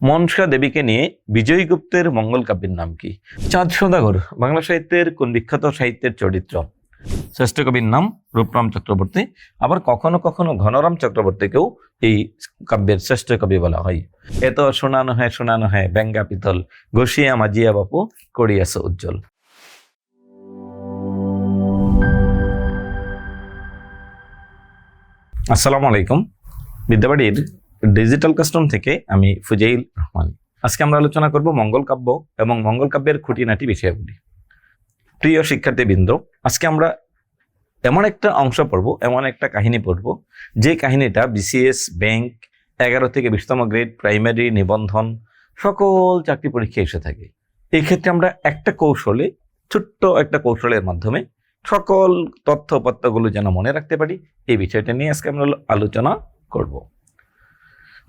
মনসা দেবীকে নিয়ে বিজয় গুপ্তের মঙ্গল কাব্যের নাম কি? চাঁদ সদাগর বাংলা সাহিত্যের কোন বিখ্যাত সাহিত্যের চরিত্র? শ্রেষ্ঠ কবির নাম রূপরাম চক্রবর্তী। আবার কখনো কখনো ঘনরাম চক্রবর্তীকেও এই কাব্যের শ্রেষ্ঠ কবি বলা হয়। এত শোনানো হয় শোনানো হয়, ব্যঙ্গা পিতল, ঘষিয়া মাজিয়া বাপু করিয়াছ উজ্জ্বল। আসসালামু আলাইকুম। বিদ্যাবাড়ির ডিজিটাল কাস্টম থেকে আমি ফুজাইল রহমান আজকে আমরা আলোচনা করব মঙ্গল কাব্য এবং মঙ্গল কাব্যের খুঁটিনাটি বিষয়াবলী। প্রিয় শিক্ষার্থীবৃন্দ, আজকে আমরা এমন একটা অংশ পড়ব, এমন একটা কাহিনী পড়ব, যে কাহিনীটা বিসিএস ব্যাংক এগারো থেকে বিশতম গ্রেড প্রাইমারি নিবন্ধন, সকল চাকরি পরীক্ষা এসে থাকে। এই ক্ষেত্রে আমরা একটা কৌশলে, ছোট্ট একটা কৌশলের মাধ্যমে সকল তথ্যপত্রগুলো যেন মনে রাখতে পারি, এই বিষয়টা নিয়ে আজকে আমরা আলোচনা করব।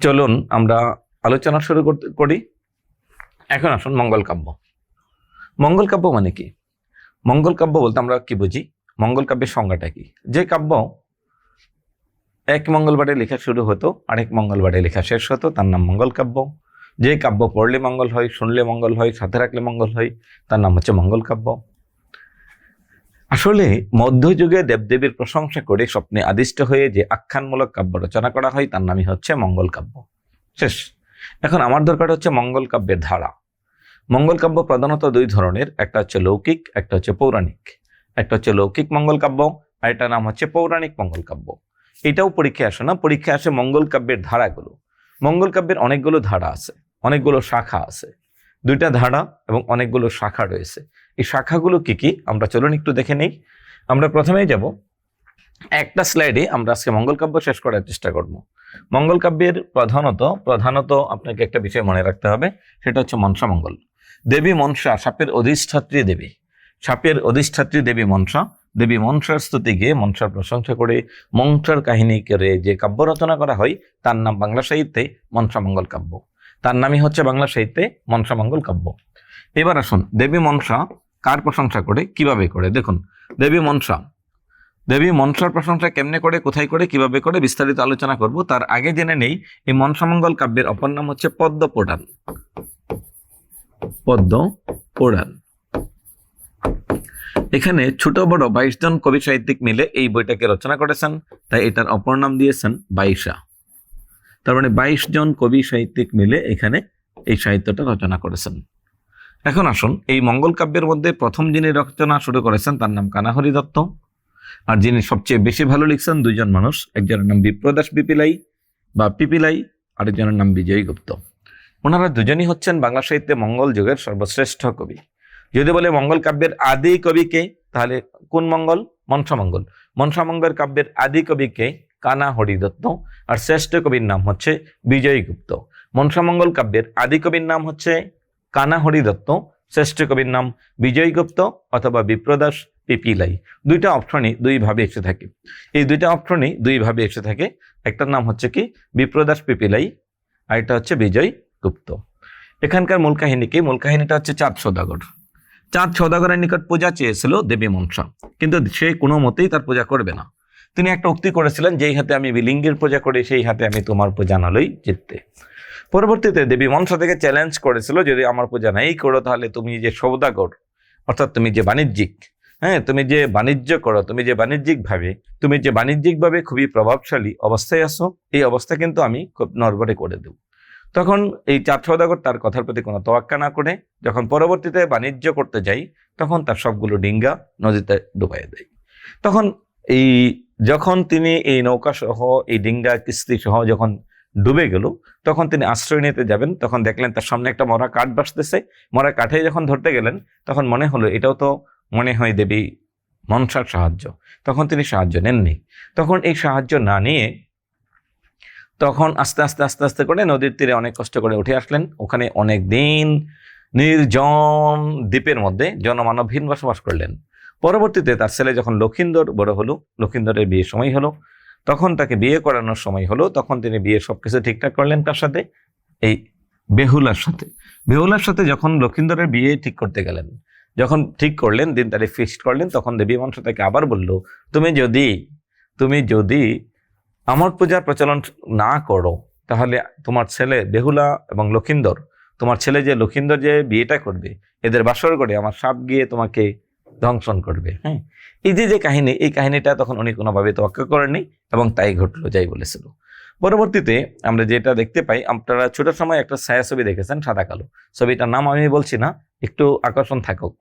চলুন আমরা আলোচনা শুরু করতে করি। এখন আসুন মঙ্গল কাব্য। মঙ্গল কাব্য মানে কি? মঙ্গল কাব্য বলতে আমরা কি বুঝি? মঙ্গল কাব্যের সংজ্ঞাটা কি? যে কাব্য এক মঙ্গলবারে লেখা শুরু হতো, আরেক মঙ্গলবারে লেখা শেষ হতো, তার নাম মঙ্গল কাব্য। যে কাব্য পড়লে মঙ্গল হয়, শুনলে মঙ্গল হয়, সাথে রাখলে মঙ্গল হয়, তার নাম হচ্ছে মঙ্গল কাব্য। আসলে মধ্যযুগে দেবদেবীর প্রশংসা করে স্বপ্নে আদিষ্ট হয়ে যে আখ্যানমূলক কাব্য রচনা করা হয়, তার নামই হচ্ছে মঙ্গল কাব্য। শেষ। এখন আমার দরকার হচ্ছে মঙ্গল কাব্যের ধারা। মঙ্গল কাব্য প্রধানত দুই ধরনের, একটা হচ্ছে লৌকিক, একটা হচ্ছে পৌরাণিক। একটা হচ্ছে লৌকিক মঙ্গল কাব্য, আর এটার নাম হচ্ছে পৌরাণিক মঙ্গল কাব্য। এটাও পরীক্ষায় আসে না, পরীক্ষায় আসে মঙ্গল কাব্যের ধারাগুলো। মঙ্গল কাব্যের অনেকগুলো ধারা আছে, অনেকগুলো শাখা আছে। দুইটা ধারা এবং অনেকগুলো শাখা রয়েছে। এই শাখাগুলো কি কি? আমরা চলুন একটু দেখে নেই। আমরা প্রথমেই যাব। একটা স্লাইডে আমরা আজকে মঙ্গল কাব্য শেষ করার চেষ্টা করব। মঙ্গল কাব্যের প্রধানত প্রধানত আপনাকে একটা বিষয় মনে রাখতে হবে, সেটা হচ্ছে মনসা মঙ্গল। দেবী মনসা, সাপের অধিষ্ঠাত্রী দেবী। সাপের অধিষ্ঠাত্রী দেবী মনসা। দেবী মনসার স্তুতি গিয়ে মনসার প্রশংসা করে মনসার কাহিনী করে যে কাব্য রচনা করা হয়, তার নাম বাংলা সাহিত্যে মনসা মঙ্গল কাব্য। তার নামই হচ্ছে বাংলা সাহিত্যে মনসা মঙ্গল কাব্য। এবার আসুন, দেবী মনসা কার প্রশংসা করে, কীভাবে করে? দেখুন, দেবী মনসা। দেবী মনসার প্রশংসা কেমনে করে, কোথায় করে, কীভাবে করে, বিস্তারিত আলোচনা করব। তার আগে জেনে নেই, এই মনসামঙ্গল কাব্যের অপর নাম হচ্ছে পদ্ম পুরাণ পদ্ম পুরাণ এখানে ছোট, বড় বাইশ জন কবি সাহিত্যিক মিলে এই বইটাকে রচনা করেছেন, তাই এটার অপর নাম দিয়েছেন বাইশা। তার মানে বাইশ জন কবি সাহিত্যিক মিলে এখানে এই সাহিত্যটা রচনা করেছেন। এখন আসুন, এই মঙ্গল কাব্যের মধ্যে প্রথম যিনি রচনা শুরু করেছেন তার নাম কানাহরি দত্ত। আর যিনি সবচেয়ে বেশি ভালো লিখছেন দুজন মানুষ, একজনের নাম বিপ্রদাস বিপিলাই বা পিপিলাই, আরেকজনের নাম বিজয় গুপ্ত। ওনারা দুজনই হচ্ছেন বাংলা সাহিত্যে মঙ্গল যুগের সর্বশ্রেষ্ঠ কবি। যদি বলে মঙ্গল কাব্যের আদি কবিকে তাহলে কোন মঙ্গল? মনসামঙ্গল মনসামঙ্গল কাব্যের আদি কবিকে কানা হরিদত্ত আর শ্রেষ্ঠ কবির নাম হচ্ছে বিজয় গুপ্ত। মনসামঙ্গল কাব্যের আদি কবির নাম হচ্ছে কানা দত্ত, শ্রেষ্ঠ কবির নাম বিজয় গুপ্ত অথবা বিপ্রদাস পিপিলাই। দুইটা অপশনই দুইভাবে এসে থাকে। এই দুইটা অপশনই দুইভাবে এসে থাকে। একটার নাম হচ্ছে কি? বিপ্রদাস পিপিলাই আর এটা হচ্ছে বিজয় গুপ্ত। এখানকার মূল কাহিনী কি? মূল কাহিনীটা হচ্ছে চাঁদ সদাগর। চাঁদ সদাগরের নিকট পূজা চেয়েছিল দেবী মনসা। কিন্তু সে কোনো মতেই তার পূজা করবে না। তিনি একটা উক্তি করেছিলেন, যেই হাতে আমি বিলিঙ্গের পূজা করি, সেই হাতে আমি তোমার পূজা নালই জিততে। পরবর্তীতে দেবী মনসা থেকে চ্যালেঞ্জ করেছিল, যদি আমার পূজা নাই করো, তাহলে তুমি যে সৌদাগর, অর্থাৎ তুমি যে বাণিজ্যিক হ্যাঁ তুমি যে বাণিজ্য করো, তুমি যে বাণিজ্যিকভাবে, তুমি যে বাণিজ্যিকভাবে খুবই প্রভাবশালী অবস্থায় আসো এই অবস্থা কিন্তু আমি খুব নড়বড়ে করে দেব। তখন এই চার সৌদাগর তার কথার প্রতি কোনো তোয়াক্কা না করে, যখন পরবর্তীতে বাণিজ্য করতে যাই, তখন তার সবগুলো ডিঙ্গা নদীতে ডুবাই দেয়। তখন এই যখন তিনি এই নৌকা সহ, এই ডিঙ্গা কিস্তি সহ যখন ডুবে গেল, তখন তিনি আশ্রয় নিতে যাবেন। তখন দেখলেন তার সামনে একটা মরা কাঠ বাসতেছে মরা কাঠে যখন ধরতে গেলেন, তখন মনে হলো এটাও তো মনে হয় দেবী মনসার সাহায্য। তখন তিনি সাহায্য নেননি। তখন এই সাহায্য না নিয়ে তখন আস্তে আস্তে আস্তে আস্তে করে নদীর তীরে অনেক কষ্ট করে উঠে আসলেন। ওখানে অনেক দিন নির্জন দ্বীপের মধ্যে জনমানবহীন বসবাস করলেন। পরবর্তীতে তার ছেলে যখন লক্ষিন্দর বড় হলো, লক্ষিন্দরের বিয়ের সময় হলো, তখন তাকে বিয়ে করানোর সময় হলো, তখন তিনি বিয়ে সব কিছু ঠিকঠাক করলেন তার সাথে, এই বেহুলার সাথে। বেহুলার সাথে যখন লক্ষিন্দরের বিয়ে ঠিক করতে গেলেন, যখন ঠিক করলেন, দিন তারিখ ফিক্সড করলেন, তখন দেবী মনস তাকে আবার বলল, তুমি যদি তুমি যদি আমার পূজার প্রচলন না করো, তাহলে তোমার ছেলে বেহুলা এবং লক্ষিন্দর, তোমার ছেলে যে লক্ষিন্দর যে বিয়েটা করবে, এদের বাসর করে আমার সাপ গিয়ে তোমাকে ধ্বংসন করবে। হ্যাঁ। এই যে যে কাহিনী এই কাহিনীটা তখন উনি কোনোভাবে তোয়াক্কা করেননি এবং তাই ঘটলো যাই বলেছিল। পরবর্তীতে আমরা যেটা দেখতে পাই আপনারা ছোট সময় একটা ছায়া ছবি দেখেছেন সাদা কালো। ছবিটার নাম আমি বলছি না একটু আকর্ষণ থাকুক।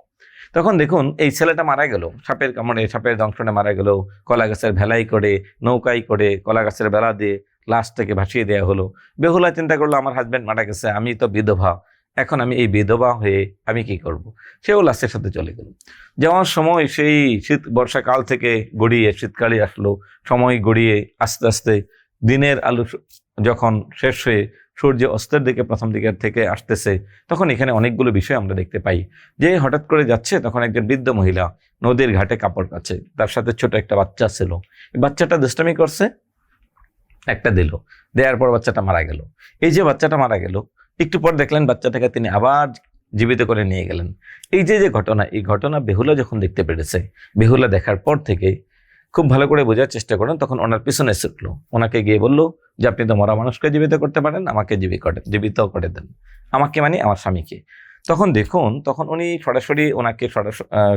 তখন দেখুন এই ছেলেটা মারা গেল। সাপের কামড়ে সাপের দংশনে মারা গেল। কলা গাছের ভেলাই করে নৌকাই করে কলা গাছের বেলা দিয়ে লাশটাকে ভাসিয়ে দেওয়া হলো। বেহুলা চিন্তা করল আমার হাজব্যান্ড মারা গেছে আমি তো বিধবা। এখন আমি এই বিধবা হয়ে আমি কি করব। সেও লাশের সাথে চলে গেল। যাওয়ার সময় সেই শীত, বর্ষাকাল থেকে গড়িয়ে শীতকালে আসলো। সময় গড়িয়ে আস্তে আস্তে দিনের আলো যখন শেষ হয়ে সূর্য অস্তের দিকে প্রথম দিকের থেকে আসতেছে, তখন এখানে অনেকগুলো বিষয় আমরা দেখতে পাই। যে হঠাৎ করে যাচ্ছে তখন একজন বৃদ্ধ মহিলা নদীর ঘাটে কাপড় কাছে তার সাথে ছোট একটা বাচ্চা ছিল। বাচ্চাটা দুষ্টামি করছে, একটা দিল। দেওয়ার পর বাচ্চাটা মারা গেল। এই যে বাচ্চাটা মারা গেল একটু পর দেখলেন বাচ্চাটাকে তিনি আবার জীবিত করে নিয়ে গেলেন। এই যে যে ঘটনা, এই ঘটনা বেহুলা যখন দেখতে পেরেছে, বেহুলা দেখার পর থেকে খুব ভালো করে বোঝার চেষ্টা করেন তখন ওনার পিছনে ছুটলো। ওনাকে গিয়ে বলল, যে আপনি তো মরা মানুষকে জীবিত করতে পারেন, আমাকে জীবিত জীবিত করে দেন। আমাকে মানে আমার স্বামীকে। তখন দেখুন, তখন উনি সরাসরি ওনাকে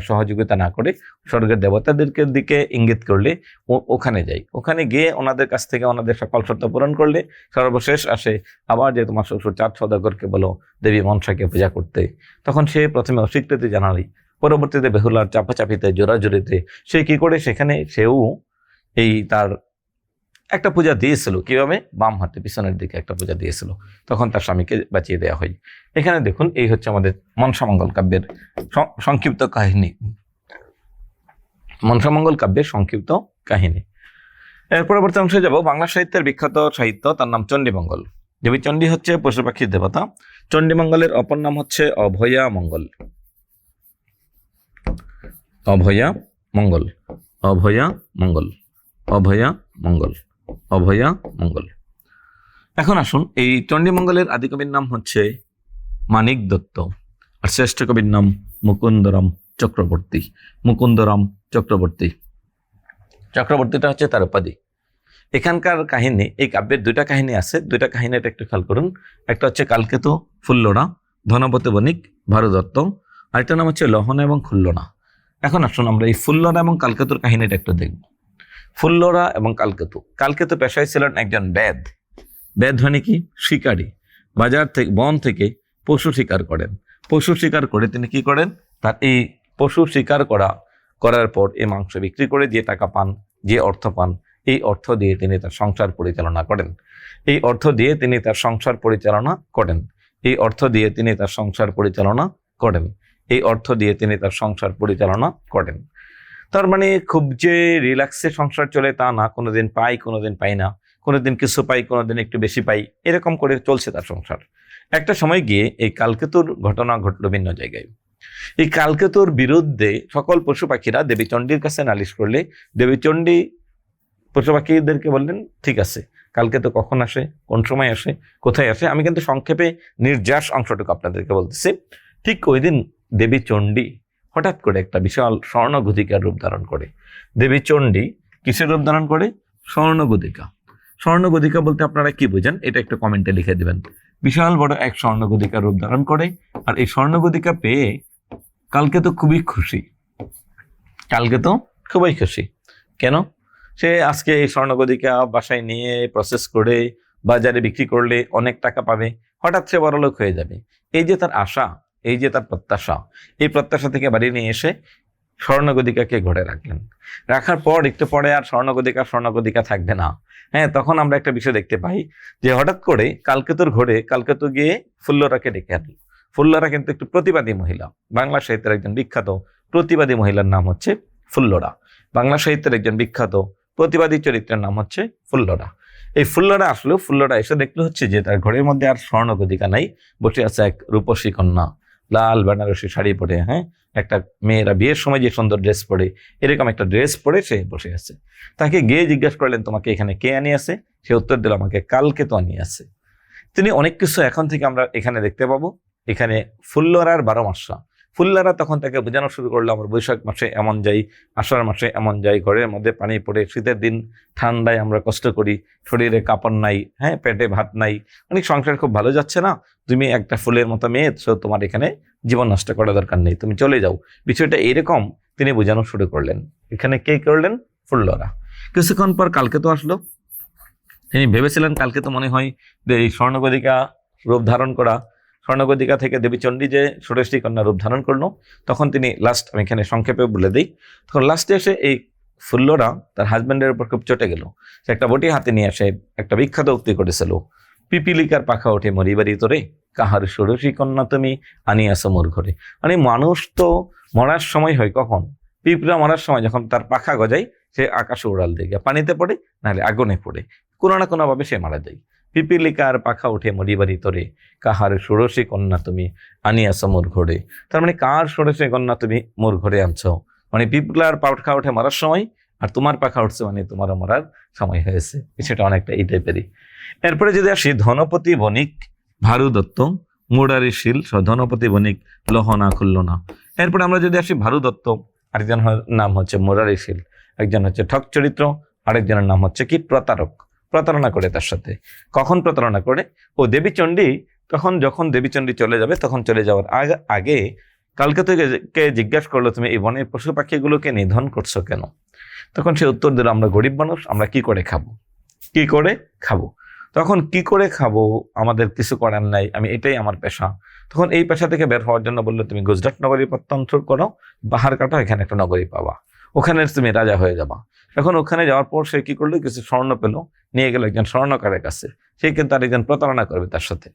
সহযোগিতা না করে স্বর্গের দেবতাদেরকে দিকে ইঙ্গিত করলে ওখানে যাই। ওখানে গিয়ে ওনাদের কাছ থেকে ওনাদের সকল শর্ত পূরণ করলে সর্বশেষ আসে আবার যে তোমার শ্বশুর চাঁদ সদাগরকে বলো, দেবী মনসাকে পূজা করতে। তখন সে প্রথমে অস্বীকৃতি জানালি। পরবর্তীতে বেহুলার চাপাচাপিতে, জোরাজুরিতে সে কি করে সেখানে সেও এই তার একটা পূজা দিয়েছিল, কীভাবে? বাম হাতে, পিছনের দিকে একটা পূজা দিয়েছিল। তখন তার স্বামীকে বাঁচিয়ে দেওয়া হয় এখানে দেখুন, এই হচ্ছে আমাদের মনসামঙ্গল কাব্যের সংক্ষিপ্ত কাহিনী। মনসামঙ্গল কাব্যের সংক্ষিপ্ত কাহিনী। এর পরবর্তী অংশে যাব। বাংলা সাহিত্যের বিখ্যাত সাহিত্য, তার নাম চণ্ডীমঙ্গল। দেবী চণ্ডী হচ্ছে পশু পাখির দেবতা। চণ্ডীমঙ্গলের অপর নাম হচ্ছে অভয়া মঙ্গল। অভয়া মঙ্গল। অভয়া মঙ্গল। অভয়া মঙ্গল। অভয়া মঙ্গল। এখন আসুন, এই চণ্ডীমঙ্গলের আদিকবির নাম হচ্ছে মানিক দত্ত আর শ্রেষ্ঠ কবির নাম মুকুন্দরাম চক্রবর্তী। মুকুন্দরাম চক্রবর্তী। চক্রবর্তীটা হচ্ছে তার উপাধি। এখানকার কাহিনী, এই কাব্যের দুইটা কাহিনী আছে, দুইটা কাহিনীটা একটু খেয়াল করুন। একটা হচ্ছে কালকেতু ফুল্লরা ধনপতি বণিক, ভারদত্ত আরেকটা নাম হচ্ছে লহনা এবং খুল্লনা। এখন আসুন, আমরা এই ফুল্লরা এবং কালকেতুর কাহিনীটা একটু দেখব। ফুল্লরা এবং কালকেতু। কালকেতু পেশায় ছিলেন একজন বেদ। বেদ মানে কি? শিকারী। বাজার থেকে, বন থেকে পশু শিকার করেন। পশু শিকার করে তিনি কি করেন? তার এই পশু শিকার করা, করার পর এই মাংস বিক্রি করে যে টাকা পান, যে অর্থ পান, এই অর্থ দিয়ে তিনি তার সংসার পরিচালনা করেন। এই অর্থ দিয়ে তিনি তার সংসার পরিচালনা করেন। এই অর্থ দিয়ে তিনি তার সংসার পরিচালনা করেন। এই অর্থ দিয়ে তিনি তার সংসার পরিচালনা করেন। তার মানে খুব যে রিল্যাক্সে সংসার চলে তা না, কোনোদিন পাই কোনোদিন পাই না, কোনোদিন কিছু পাই, কোনোদিন একটু বেশি পাই, এরকম করে চলছে তার সংসার। একটা সময় গিয়ে এই কালকেতুর ঘটনা ঘটলো ভিন্ন জায়গায়। এই কালকেতুর বিরুদ্ধে সকল পশু পাখিরা দেবী চণ্ডীর কাছে নালিশ করলে দেবী চণ্ডী পশু পাখিদেরকে বললেন, ঠিক আছে, কালকে তো কখন আসে, কোন সময় আসে, কোথায় আসে? আমি কিন্তু সংক্ষেপে নির্যাস অংশটুকু আপনাদেরকে বলতেছি। ঠিক ওই দিন দেবী চণ্ডী হঠাৎ করে একটা বিশাল স্বর্ণগুধিকার রূপ ধারণ করে। দেবী চণ্ডী কিসের রূপ ধারণ করে? স্বর্ণগুধিকা স্বর্ণগুধিকা বলতে আপনারা কি বুঝেন? এটা একটু কমেন্টে লিখে দেবেন। বিশাল বড় এক স্বর্ণগুধিকার রূপ ধারণ করে আর এই স্বর্ণগুধিকা পেয়ে কালকে তো খুবই খুশি। কালকে তো খুবই খুশি। কেন? সে আজকে এই স্বর্ণগদিকা বাসায় নিয়ে প্রসেস করে, বাজারে বিক্রি করলে অনেক টাকা পাবে। হঠাৎ সে বড়লোক হয়ে যাবে। এই যে তার আশা এই যে তার প্রত্যাশা, এই প্রত্যাশা থেকে বাড়ি নিয়ে এসে স্বর্ণগদিকাকে ঘরে রাখলেন। রাখার পর একটু পরে আর স্বর্ণগদিকা স্বর্ণগদিকা থাকবে না। হ্যাঁ তখন আমরা একটা বিষয় দেখতে পাই যে হঠাৎ করে কালকেতুর ঘরে কালকেতু গিয়ে ফুল্লরাকে ডেকে আনলো। ফুল্লরা কিন্তু একটু প্রতিবাদী মহিলা। বাংলা সাহিত্যের একজন বিখ্যাত প্রতিবাদী মহিলার নাম হচ্ছে ফুল্লরা। বাংলা সাহিত্যের একজন বিখ্যাত প্রতিবাদী চরিত্রের নাম হচ্ছে ফুল্লরা। এই ফুল্লরা আসলো, ফুল্লরা এসে দেখল হচ্ছে যে তার ঘরের মধ্যে আর স্বর্ণগদিকা নাই, বসে আছে এক রূপসী কন্যা। লাল বেনারসি শাড়ি পরে হ্যাঁ? একটা মেয়েরা বিয়ের সময় যে সুন্দর ড্রেস পরে, এরকম একটা ড্রেস পরে সে বসে আছে। তাকে গিয়ে জিজ্ঞাসা করলেন, তোমাকে এখানে কে আনিয়ে আছে? সে উত্তর দিল, আমাকে কালকে তো আনিয়ে আছে। তিনি অনেক কিছু এখন থেকে আমরা এখানে দেখতে পাবো। এখানে ফুল্লরার বারো মাসা ফুল্লারা তখন তাকে বোঝানো শুরু করল, আমার বৈশাখ মাসে এমন যাই, আষাঢ় মাসে এমন যাই, ঘরের মধ্যে পানি পড়ে, শীতের দিন ঠান্ডায় আমরা কষ্ট করি, শরীরে কাপড় নাই হ্যাঁ পেটে ভাত নাই, অনেক সংসার খুব ভালো যাচ্ছে না, তুমি একটা ফুলের মতো মেয়ে সো তোমার এখানে জীবন নষ্ট করা দরকার নেই, তুমি চলে যাও। বিষয়টা এরকম তিনি বোঝানো শুরু করলেন। এখানে কে করলেন? ফুল্লরা। কিছুক্ষণ পর কালকে তো আসলো। তিনি ভেবেছিলেন কালকে তো মনে হয় যে এই স্বর্ণগদিকা রূপ ধারণ করা স্বর্ণগদিকা থেকে দেবী চণ্ডী যে ষোড়শী কন্যা রূপ ধারণ করল। তখন তিনি লাস্ট আমি এখানে সংক্ষেপে বলে দিই। তখন লাস্টে এসে এই ফুল্লরা তার হাজব্যান্ডের উপর খুব চটে গেল। সে একটা বটি হাতে নিয়ে এসে একটা বিখ্যাত উক্তি করেছিল, পিপিলিকার পাখা ওঠে মরিবাড়ি তোরে, কাহার ষোড়শী কন্যা তুমি আনিয়াছ মোর ঘরে। মানে মানুষ তো মরার সময় হয় কখন? পিঁপড়া মরার সময় যখন তার পাখা গজায়, সে আকাশে উড়াল দিয়ে, গিয়ে পানিতে পড়ে, নাহলে আগুনে পড়ে। কোনো না কোনোভাবে সে মারা যায়। পিপিলিকার পাখা উঠে মরিবাড়ি তরে কাহার ষোড়শী কন্যা তুমি আনিয়াছ মোর ঘরে। তার মানে কার ষোড়শী কন্যা তুমি মোর ঘরে আনছ। মানে পিপলার পাখা উঠে মারার সময় আর তোমার পাখা উঠছে মানে তোমারও মরার সময় হয়েছে। সেটা অনেকটা এই টাইপেরই এরপরে যদি আসি, ধনপতি বণিক ভারু দত্ত মুরারি শীল ধনপতি বণিক লহনা খুলল না। এরপরে আমরা যদি আসি ভারু দত্ত আরেকজন নাম হচ্ছে মুরারি শীল, একজন হচ্ছে ঠক চরিত্র আরেকজনের নাম হচ্ছে কি প্রতারক প্রতারণা করে তার সাথে। কখন প্রতারণা করে? ও দেবীচণ্ডী তখন যখন দেবীচণ্ডী চলে যাবে, তখন চলে যাওয়ার আগ- কালকে কে জিজ্ঞাসা করল, তুমি এই বনের পশু পাখিগুলোকে নিধন করছ কেন? তখন সে উত্তর দিল, আমরা গরিব মানুষ, আমরা কি করে খাব? কি করে খাব? তখন কি করে খাব? আমাদের কিছু করার নাই, আমি এটাই আমার পেশা। তখন এই পেশা থেকে বের হওয়ার জন্য বলল, তুমি গুজরাট নগরী প্রত্যন্ত করো বাহার কাটো এখানে একটা নগরী পাবা। ওখানে তুমি রাজা হয়ে যাবা। এখন ওখানে যাওয়ার পর সে কি করল? কিছু স্বর্ণ পেল, নিয়ে গেল একজন স্বর্ণকারের কাছে। সে কিন্তু আরেকজন প্রতারণা করবে তার সাথে।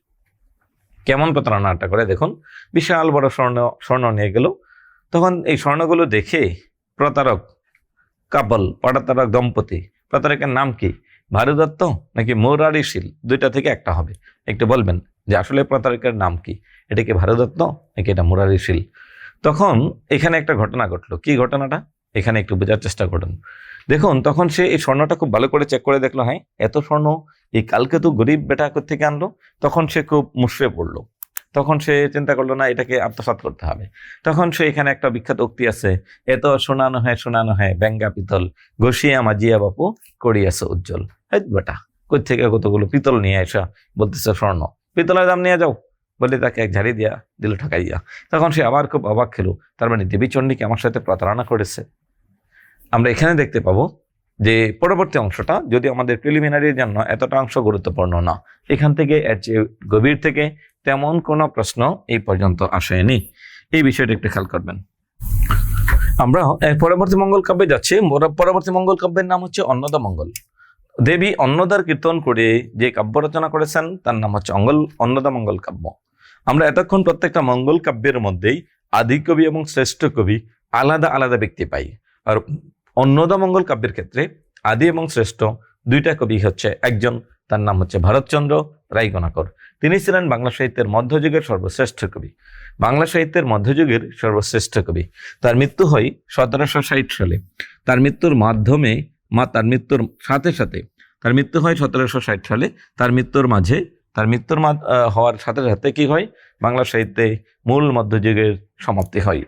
কেমন প্রতারণাটা করে দেখুন। বিশাল বড় স্বর্ণ স্বর্ণ নিয়ে গেল। তখন এই স্বর্ণগুলো দেখে প্রতারক কাপল প্রতারক দম্পতি, প্রতারকের নাম কি? ভারুদত্ত নাকি মৌরারি শীল দুইটা থেকে একটা হবে। একটু বলবেন যে আসলে প্রতারকের নাম কি? এটা কি ভারুদত্ত নাকি এটা মুরারি শীল তখন এখানে একটা ঘটনা ঘটলো। কি ঘটনাটা? এখানে একটু বোঝার চেষ্টা করুন। দেখুন, তখন সে এই স্বর্ণটা খুব ভালো করে চেক করে দেখল হ্যাঁ এত স্বর্ণ, এই কালকে তো গরিব বেটা থেকে আনলো? তখন সে খুব মুশড়ে পড়ল। তখন সে চিন্তা করল, না, এটাকে আত্মসাৎ করতে হবে। তখন সে এখানে একটা বিখ্যাত উক্তি আছে, এত শোনানো হয় শোনানো হয়, ব্যাঙ্গা পিতল, ঘষিয়া মাজিয়া বাপু করিয়াছে উজ্জ্বল। এই বেটা কই থেকে কতগুলো পিতল নিয়ে আসা বলতেছে স্বর্ণ? পিতলের দাম নিয়ে যাও। বলে তাকে এক ঝাড়ি দিয়া দিল ঠকাই দিয়া তখন সে আবার খুব অবাক খেলো, তার মানে দেবীচণ্ডীকে আমার সাথে প্রতারণা করেছে? আমরা এখানে দেখতে পাবো যে পরবর্তী অংশটা যদি আমাদের প্রিলিমিনারির জন্য এতটা অংশ গুরুত্বপূর্ণ না। এখান থেকে এর চেয়ে গভীর থেকে তেমন কোনো প্রশ্ন এই পর্যন্ত আসেনি। এই বিষয়টা একটু খেয়াল করবেন। আমরা পরবর্তী মঙ্গল কাব্যে যাচ্ছি। পরবর্তী মঙ্গল কাব্যের নাম হচ্ছে অন্নদা মঙ্গল। দেবী অন্নদার কীর্তন করে যে কাব্য রচনা করেছেন, তার নাম হচ্ছে অঙ্গল, অন্নদা মঙ্গল কাব্য। আমরা এতক্ষণ প্রত্যেকটা মঙ্গল কাব্যের মধ্যেই আদি কবি এবং শ্রেষ্ঠ কবি আলাদা আলাদা ব্যক্তি পাই। আর অন্নদা মঙ্গল কাব্যের ক্ষেত্রে আদি এবং শ্রেষ্ঠ দুইটা কবি হচ্ছে একজন, তার নাম হচ্ছে ভারতচন্দ্র রায়গণাকর। তিনি ছিলেন বাংলা সাহিত্যের মধ্যযুগের সর্বশ্রেষ্ঠ কবি। বাংলা সাহিত্যের মধ্যযুগের সর্বশ্রেষ্ঠ কবি। তার মৃত্যু হয় সতেরোশো ষাট সালে। তার মৃত্যুর মাধ্যমে মা, তার মৃত্যুর সাথে সাথে, তার মৃত্যু হয় সতেরোশো ষাট সালে। তার মৃত্যুর মাঝে, তার মৃত্যুর হওয়ার সাথে সাথে কি হয়? বাংলা সাহিত্যে মূল মধ্যযুগের সমাপ্তি হয়।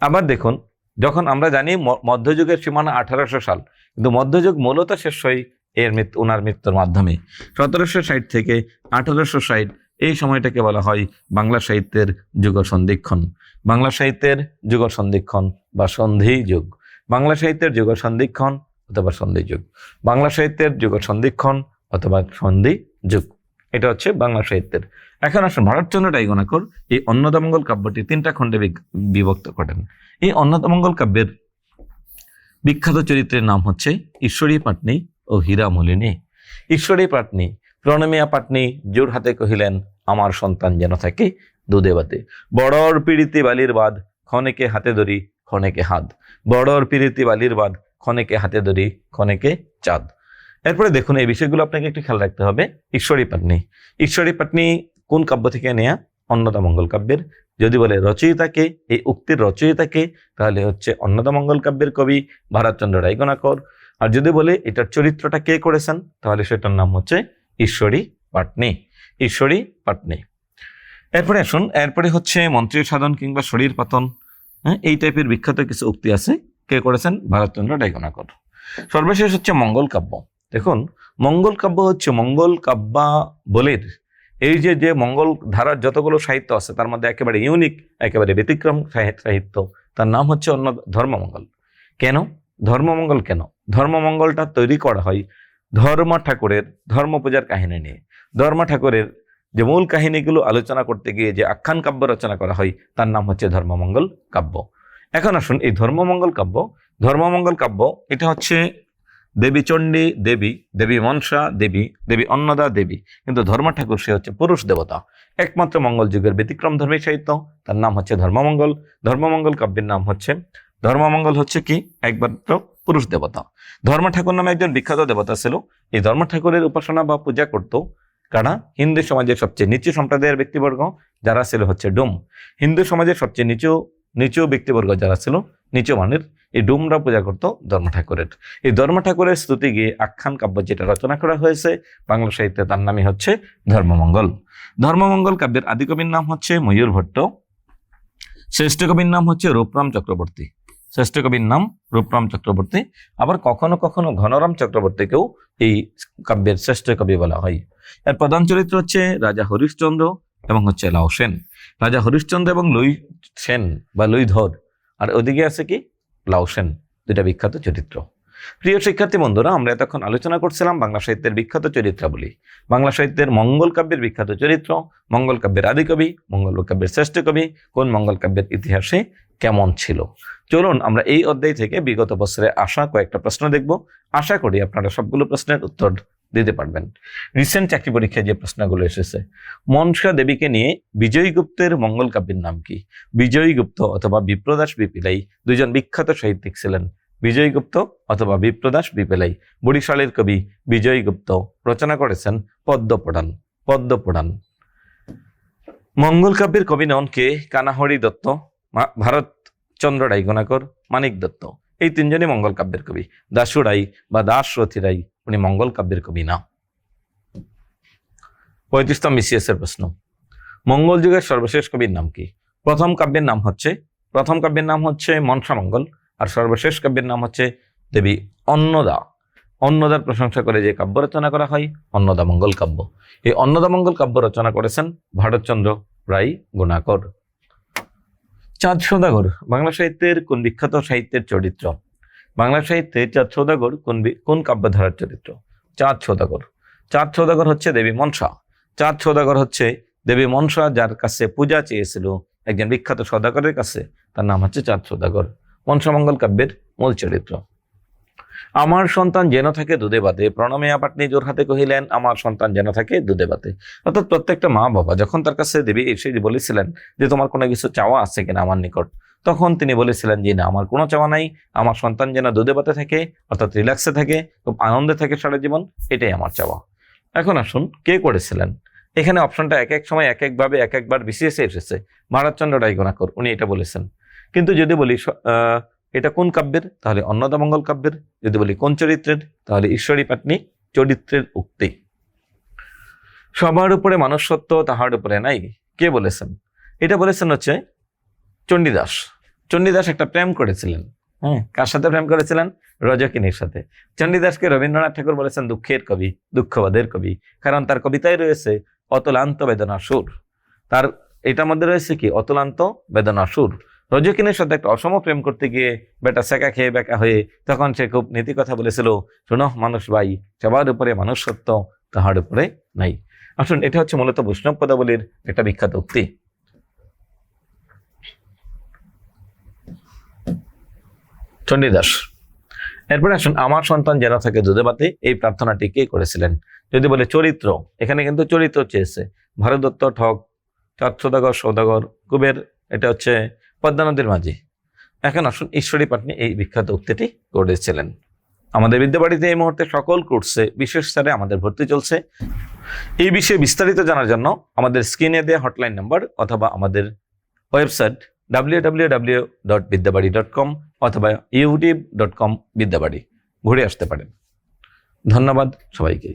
আবার দেখুন যখন আমরা জানি মধ্যযুগের সীমানা আঠারোশো সাল, কিন্তু মধ্যযুগ মূলত শেষ হয় এর মৃত্যু ওনার মৃত্যুর মাধ্যমে। সতেরোশো ষাট থেকে আঠারোশো ষাট এই সময়টাকে বলা হয় বাংলা সাহিত্যের যুগ সন্ধিক্ষণ বাংলা সাহিত্যের যুগ সন্ধিক্ষণ বা সন্ধি যুগ বাংলা সাহিত্যের যুগ সন্ধিক্ষণ অথবা সন্ধি যুগ বাংলা সাহিত্যের যুগ সন্ধিক্ষণ অথবা সন্ধি যুগ এটা হচ্ছে বাংলা সাহিত্যের এখন আসুন ভারতচন্দ্র ডাইগোনাকর এই অন্নদামঙ্গল কাব্যটি তিনটা খণ্ডে বিভক্ত করেন। এই অন্নদামঙ্গল কাব্যের বিখ্যাত চরিত্রের নাম হচ্ছে ঈশ্বরী পাটনি ও হীরামলিনী ঈশ্বরী পাটনি, প্রণমিয়া পাটনি জোর হাতে কহিলেন, আমার সন্তান যেন থাকে দুধেবাতে। বড়র পীড়িতি বালির বাদ ক্ষণেকে হাতে ধরি, ক্ষণেকে হাত। বড়র পীড়িতি বালির বাদ ক্ষণেকে হাতে ধরি, ক্ষণেকে চাঁদ। এরপরে দেখুন, এই বিষয়গুলো আপনাকে একটু খেয়াল রাখতে হবে। ঈশ্বরী পাটনি ঈশ্বরী পাটনি কোন কাব্য থেকে নেয়া? অন্নদা মঙ্গল কাব্যের। যদি বলে রচয়িতাকে, এই উক্তির রচয়িতাকে, তাহলে হচ্ছে অন্নদা মঙ্গল কাব্যের কবি ভারতচন্দ্র রায়গণাকর আর যদি বলে এটার চরিত্রটা কে করেছেন? তাহলে সেটার নাম হচ্ছে ঈশ্বরী পাটনি। ঈশ্বরী পাটনি। এরপরে আসুন, এরপরে হচ্ছে মন্ত্রীর সাধন কিংবা শরীর পাতন। হ্যাঁ এই টাইপের বিখ্যাত কিছু উক্তি আছে। কে করেছেন? ভারতচন্দ্র ডাইগনাকর সর্বশেষ হচ্ছে মঙ্গল কাব্য। দেখুন, মঙ্গল কাব্য হচ্ছে মঙ্গল কাব্যা বলের এই যে যে মঙ্গল ধারার যতগুলো সাহিত্য আছে, তার মধ্যে একেবারে ইউনিক একেবারে ব্যতিক্রম সাহি- সাহিত্য, তার নাম হচ্ছে অন্য ধর্মমঙ্গল। কেন? ধর্মমঙ্গল কেন? ধর্মমঙ্গলটা তৈরি করা হয় ধর্ম ঠাকুরের ধর্ম পূজার কাহিনী নিয়ে। ধর্ম ঠাকুরের যে মূল কাহিনীগুলো আলোচনা করতে গিয়ে যে আখ্যান কাব্য রচনা করা হয়, তার নাম হচ্ছে ধর্মমঙ্গল কাব্য। এখন আসুন এই ধর্মমঙ্গল কাব্য। ধর্মমঙ্গল কাব্য, এটা হচ্ছে দেবী চণ্ডী, দেবী দেবী মনসা, দেবী দেবী অন্নদা, দেবী। কিন্তু ধর্ম ঠাকুর সে হচ্ছে পুরুষ দেবতা। একমাত্র মঙ্গল যুগের ব্যতিক্রম ধর্মী সাহিত্য তার নাম হচ্ছে ধর্মমঙ্গল। ধর্মমঙ্গল কাব্যের নাম হচ্ছে, ধর্মমঙ্গল হচ্ছে কি? একমাত্র পুরুষ দেবতা। ধর্ম ঠাকুর নামে একজন বিখ্যাত দেবতা ছিল। এই ধর্ম ঠাকুরের উপাসনা বা পূজা করত কারা? হিন্দু সমাজের সবচেয়ে নিচু সম্প্রদায়ের ব্যক্তিবর্গ যারা ছিল হচ্ছে ডুম। হিন্দু সমাজের সবচেয়ে নিচু নিচু ব্যক্তিবর্গ যারা ছিল নিচু মানের এই ডুমরা পূজা করত ধর্ম ঠাকুরের। এই ধর্ম ঠাকুরের স্তুতি গিয়ে আখ্যান কাব্য যেটা রচনা করা হয়েছে, বাংলা সাহিত্যে তার নামই হচ্ছে ধর্মমঙ্গল। ধর্মমঙ্গল কাব্যের আদিকবির নাম হচ্ছে ময়ূর ভট্ট। শ্রেষ্ঠ কবির নাম হচ্ছে রূপরাম চক্রবর্তী। শ্রেষ্ঠ কবির নাম রূপরাম চক্রবর্তী। আবার কখনো কখনো ঘনরাম চক্রবর্তীকেও এই কাব্যের শ্রেষ্ঠ কবি বলা হয়। এর প্রধান চরিত্র হচ্ছে রাজা হরিশ্চন্দ্র এবং হচ্ছে লাও সেন। রাজা হরিশ্চন্দ্র এবং লুই সেন বা লুইধর আর ওদিকে আছে কি? লাও দুটা বিখ্যাত চরিত্র। প্রিয় শিক্ষার্থী বন্ধুরা, আমরা এতক্ষণ আলোচনা করছিলাম বাংলা সাহিত্যের বিখ্যাত চরিত্রাবলী। বাংলা সাহিত্যের মঙ্গল কাব্যের বিখ্যাত চরিত্র, মঙ্গল কাব্যের আদিকবি, মঙ্গল কাব্যের শ্রেষ্ঠ কবি, কোন মঙ্গল কাব্যের ইতিহাসে কেমন ছিল? চলুন, আমরা এই অধ্যায় থেকে বিগত বছরে আসা কয়েকটা প্রশ্ন দেখব। আশা করি আপনারা সবগুলো প্রশ্নের উত্তর দিতে পারবেন। রিসেন্ট চাকরি পরীক্ষায় যে প্রশ্নগুলো এসেছে মনসা দেবীকে নিয়ে বিজয়ী গুপ্তের মঙ্গল কাব্যের নাম কি? বিজয়ী গুপ্ত অথবা বিপ্রদাস বিপিলাই, দুজন বিখ্যাত সাহিত্যিক ছিলেন। বিজয়ী গুপ্ত অথবা বিপ্রদাস বিপিলাই, বরিশালের কবি বিজয়ী গুপ্ত রচনা করেছেন পদ্মপুরাণ পদ্মপুরাণ। মঙ্গল কাব্যের কবি নন কে? কানাহরি দত্ত, মা- ভারতচন্দ্র রায় গুণাকর, মানিক দত্ত। এই তিনজনই মঙ্গল কাব্যের কবি। দাসু রায় বা দাসরথী রায় উনি মঙ্গল কাব্যের কবি না। পঁয়ত্রিশতম বিসিএস এর প্রশ্ন। মঙ্গল যুগের সর্বশেষ কবির নাম কি? প্রথম কাব্যের নাম হচ্ছে, প্রথম কাব্যের নাম হচ্ছে মনসা মঙ্গল আর সর্বশেষ কাব্যের নাম হচ্ছে দেবী অন্নদা। অন্নদার প্রশংসা করে যে কাব্য রচনা করা হয়, অন্নদা মঙ্গল কাব্য। এই অন্নদা মঙ্গল কাব্য রচনা করেছেন ভারতচন্দ্র রায় গুণাকর। চাঁদ সৌদাগর, বাংলা সাহিত্যের কোন বিখ্যাত সাহিত্যের চরিত্র? বাংলা সাহিত্যে চাঁদ সৌদাগর কোন কোন কাব্যধারার চরিত্র? চাঁদ সৌদাগর। চাঁদ সৌদাগর হচ্ছে দেবী মনসা। চাঁদ সৌদাগর হচ্ছে দেবী মনসা, যার কাছে পূজা চেয়েছিল একজন বিখ্যাত সৌদাগরের কাছে। তার নাম হচ্ছে চাঁদ সৌদাগর। মনসামঙ্গল কাব্যের মূল চরিত্র। আমার সন্তান যেন থাকে দুধে বাতে প্রণমেয়া পাটনি জোর হাতে কহিলেন, আমার সন্তান যেন থাকে দুধে বাতে অর্থাৎ প্রত্যেকটা মা বাবা যখন তার কাছে দেবী এসে বলেছিলেন যে, তোমার কোনো কিছু চাওয়া আছে কিনা আমার নিকট? তখন তিনি বলেছিলেন যে, না, আমার কোনো চাওয়া নাই। আমার সন্তান যেন দুধে বাতে থাকে, অর্থাৎ রিল্যাক্সে থাকে খুব আনন্দে থাকে সারা জীবন, এটাই আমার চাওয়া। এখন আসুন, কে করেছিলেন? এখানে অপশনটা এক এক সময় এক একভাবে এক একবার বিসিএসে এসেছে। ভারতচন্দ্র রায়গোনাকর, উনি এটা বলেছেন। কিন্তু যদি বলি এটা কোন কাব্যের? তাহলে অন্নদামঙ্গল কাব্যের। যদি বলি, কোন চরিত্রের? তাহলে ঈশ্বরী পাটনি, চরিত্রের উক্তি। সবার উপরে মানুষ সত্য তাহার উপরে নাই। কে বলেছেন? এটা বলেছেন হচ্ছে চণ্ডীদাস। চণ্ডীদাস একটা প্রেম করেছিলেন। হ্যাঁ কার সাথে প্রেম করেছিলেন? রজকিনীর সাথে। চণ্ডীদাসকে রবীন্দ্রনাথ ঠাকুর বলেছেন, দুঃখের কবি, দুঃখবাদের কবি। কারণ তার কবিতায় রয়েছে, অতলান্ত বেদনা সুর। তার এটার মধ্যে রয়েছে কি? অতলান্ত বেদনা সুর। রজকিনের সাথে একটা অসম প্রেম করতে গিয়ে বেটা সেকা খেয়ে বেকা হয়ে তখন সে খুব নীতি কথা বলেছিল, শোনো মানুষ ভাই, সবার উপরে মানুষ সত্য তাহার উপরে নাই। আসুন, এটা হচ্ছে মূলত বৈষ্ণব পদাবলীর একটা বিখ্যাত উক্তি। চণ্ডীদাস। এরপরে আসুন, আমার সন্তান যেন থাকে দুধে বাতে এই প্রার্থনাটি কে করেছিলেন? যদি বলে চরিত্র, এখানে কিন্তু চরিত্র চেয়েছে। ভারতদত্ত ঠক চাঁদ সৌদাগর, কুবের, এটা হচ্ছে পদ্মা নদীর মাঝি। এখন আসুন, ঈশ্বরী পাটনি এই বিখ্যাত উক্তিটি করেছিলেন। আমাদের বিদ্যাবাড়িতে এই মুহূর্তে সকল কোর্সে, বিশেষ স্তরে আমাদের ভর্তি চলছে। এই বিষয়ে বিস্তারিত জানার জন্য আমাদের স্ক্রিনে দেওয়া হটলাইন নাম্বার অথবা আমাদের ওয়েবসাইট কম অথবা ইউটিউব ডট কম বিদ্যাবাড়ি ঘুরে আসতে পারেন। ধন্যবাদ সবাইকে।